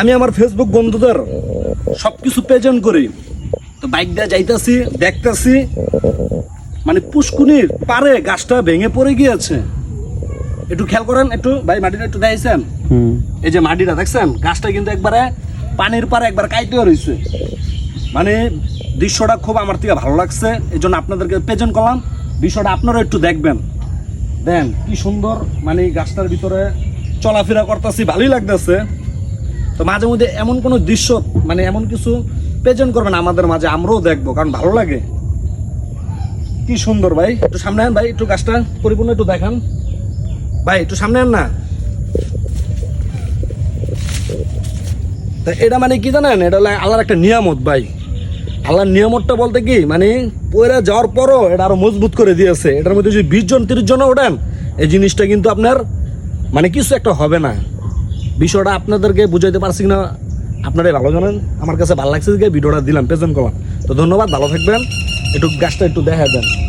আমি আমার ফেসবুক বন্ধুদের সব কিছু প্রেজেন্ট করি। তো বাইক দিয়ে যাইতাছি দেখতাছি মানে পুষ্কুনির পারে গাছটা ভেঙে পড়ে গিয়েছে। একটু খেয়াল করেন একটু ভাই মাটিটা একটু দেখাইছেন? এই যে মাটিটা দেখছেন গাছটা কিন্তু একবারে পানির পারে একবার কাইতে রয়েছে মানে দৃশ্যটা খুব আমার থেকে ভালো লাগছে এই জন্য আপনাদেরকে প্রেজেন্ট করলাম। বিষয়টা আপনারা একটু দেখবেন। দেন কি সুন্দর মানে গাছটার ভিতরে চলাফেরা করতেছি, ভালোই লাগতেছে। তো মাঝে মধ্যে এমন কোনো দৃশ্য মানে এমন কিছু প্রেজেন্ট করবেন আমাদের মাঝে, আমরাও দেখব, কারণ ভালো লাগে। কি সুন্দর ভাই, একটু সামনে আন ভাই, একটু গাছটা পরিপূর্ণ একটু দেখান। ভাই, একটু সামনে আন না। তা এটা মানে কি জানেন, এটা হলো আল্লাহর একটা নিয়ামত ভাই। আল্লাহর নিয়ামতটা বলতে কি মানে পয়রা যাওয়ার পরও এটা আরও মজবুত করে দিয়েছে। এটার মধ্যে যদি বিশ জন, তিরিশ জন ওঠেন, এই জিনিসটা কিন্তু আপনার মানে কিছু একটা হবে না। বিষয়টা আপনাদেরকে বুঝাইতে পারছি না আপনারাই ভালো জানেন। আমার কাছে ভালো লাগছে যে ভিডিওটা দিলাম, প্রেজেন্ট করলাম। তো ধন্যবাদ, ভালো থাকবেন। একটু গাছটা একটু দেখা দেন।